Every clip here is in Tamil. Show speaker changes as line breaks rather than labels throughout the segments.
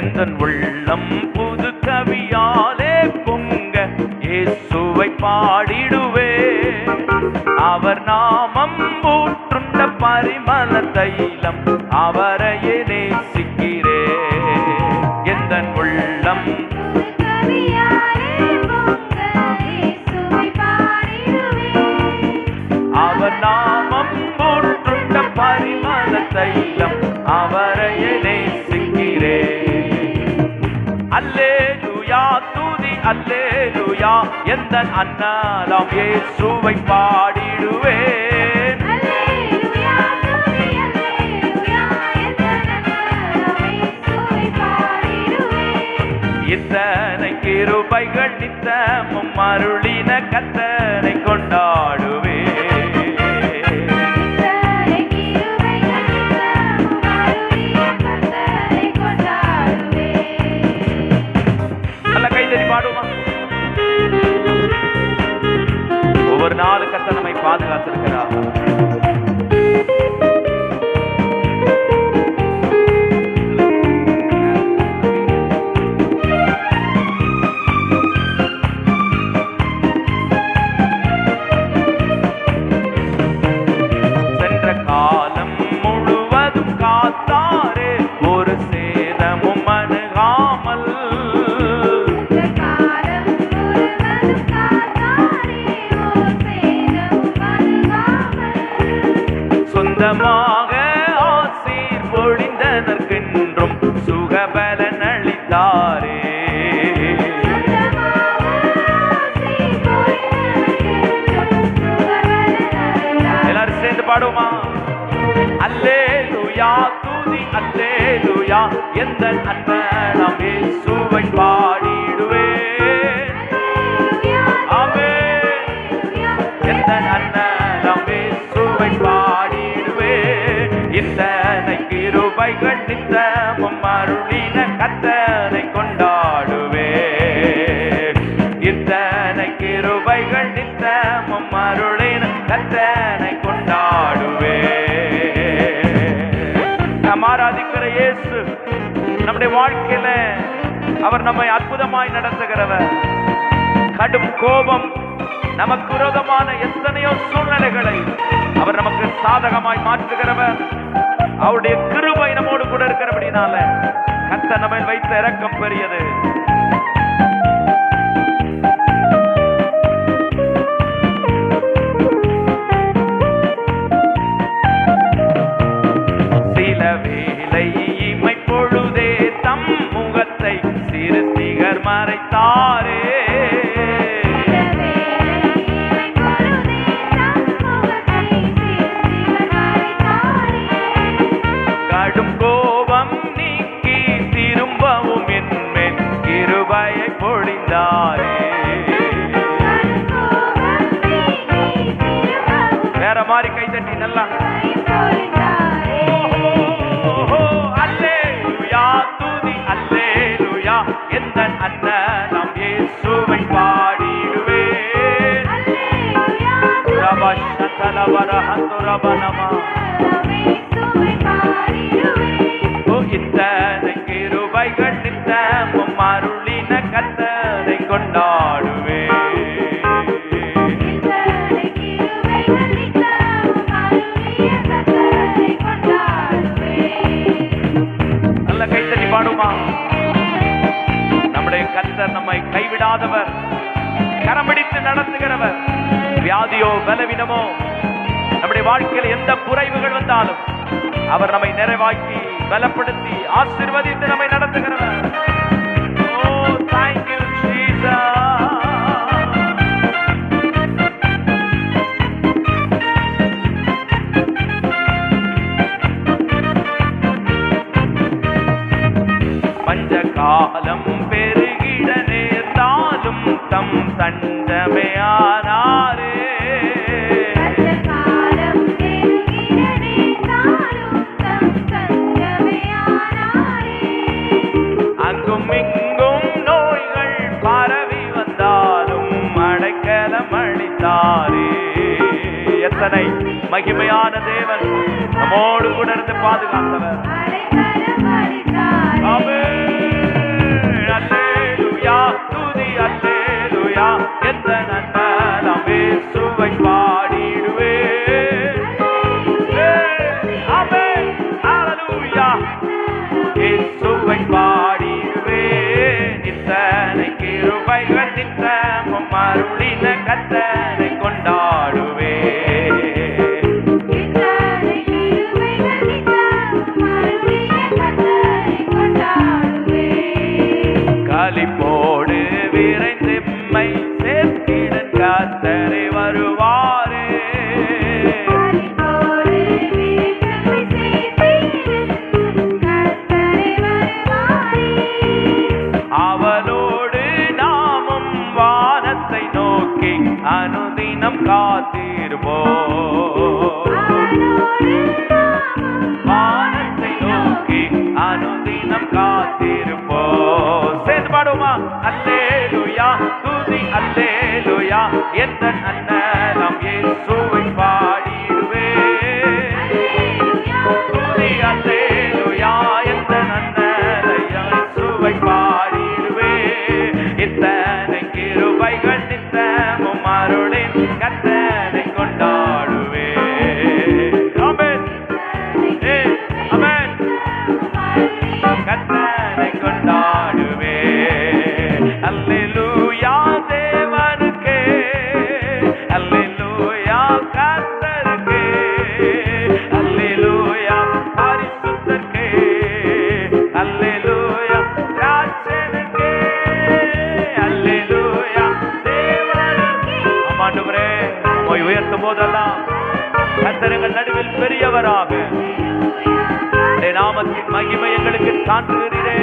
என்றன் உள்ளம் புது கவியாலே பொங்க இயேசுவை பாடிடுவே. அவர் நாமம் ஊற்றுண்ட பரிமள தைலம் அவரையே நேசிக்கிறே. எந்த உள்ளம் அல்லேலூயா. எந்த அண்ணாலாம் இயேசுவை பாடிடுவேன். இத்தனை கிருபைகள் நித்தமும் அருளின கத்தனை கொண்டாடுவே நாலு கத்த நம்மை பாதுகாத்திருக்கிறார். சொந்தமாக ஆசீர் பொழிந்ததற்கென்றும் சுகபலன் அளித்தாரே எல்லாரும் சேர்ந்து பாடுவோமா? தூதி அல்லே லுயா எந்த அன்பு இத்தனை கிருபைகள் நித்தமும் அருளின கத்தனை கொண்டாடுவே. இத்தனை கிருபைகள் நித்தமும் அருளின கத்தனை கொண்டாடுவே. நாம் ஆராதிக்கிற இயேசு நம்முடைய வாழ்க்கையில அவர் நம்மை அற்புதமாய் நடத்துகிறவர். கடும் கோபம் நமக்கு விரோதமான எத்தனையோ சூழ்நிலைகளை அவர் நமக்கு சாதகமாய் மாற்றுகிறவர். அவருடைய கிருபை நம்மோடு கூட இருக்கிறபடினால கத்த நம்ம வைத்த இறக்கம் பெரியது. சில பொழுதே தம் முகத்தை சிறு திகர் மறைத்தாரே. இத்தனை கிருபைகள் நித்தமும் அருளின கத்தனை கொண்டாடுவேன் வியாதியோ பலவீனமோ நம்முடைய வாழ்க்கையில் எந்த குறைவுகள் வந்தாலும் அவர் நம்மை நிறைவாக்கி பலப்படுத்தி ஆசிர்வதித்து நம்மை நடத்துகிறவர். ஓ தேங்க்யூ எத்தனை மகிமையான தேவன்? நம்மோடு கூட இருந்து பாதுகாத்தவர். ஆமென். காத்திருப்போ வானத்தை நோக்கி அனுதினம் காத்திருப்போ சேர்ந்து பாடுவோமா? அல்லேலுயா. துதி அல்லேலுயா. எந்த அண்ணன் உயர்த்தும் போதெல்லாம் கத்தரங்கள் நடுவில் பெரியவராக. நாமத்தின் மகிமை எங்களுக்கு காண்கிறீரே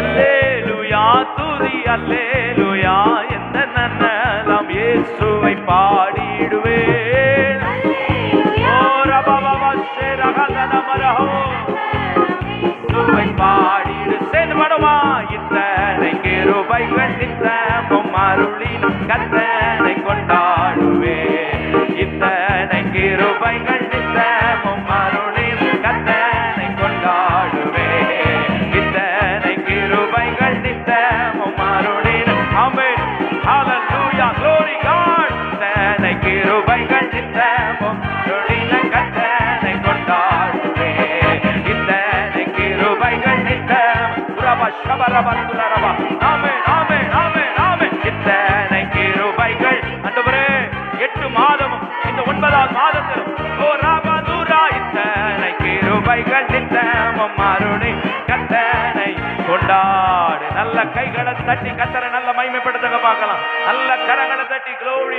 அல்லேலூயா துதி அல்லேலூயா எந்த நன்னலாம் இயேசுவை பாடிடுவேன். பாடிடு. சேர்ந்து பாடுமா இத்தனை நித்தமும் அருளின் கத்தனை கொண்டாடுவே. இத்தனை கிருபைகள் நித்தமும் அருளின் கத்தனை கொண்டாடுவே. இத்தனை கிருபைகள் நித்தமும் அருளின் ஆமென். ஹalleluya glory god. இத்தனை கிருபைகள் நித்தமும் அருளின் கத்தனை கொண்டாடுவே. இத்தனை கிருபைகள் நித்தம். உரப ஷபரபந்துரப ஆமென் ஆமென் ஆமென் ஆமென் கிருபைகள் நித்தமும் அருணி கத்தனை கொண்டாடு. நல்ல கைகளை தட்டி கத்தரை நல்ல மைமைப்படுத்துங்க பார்க்கலாம். நல்ல கரங்களை தட்டி க்ளோரி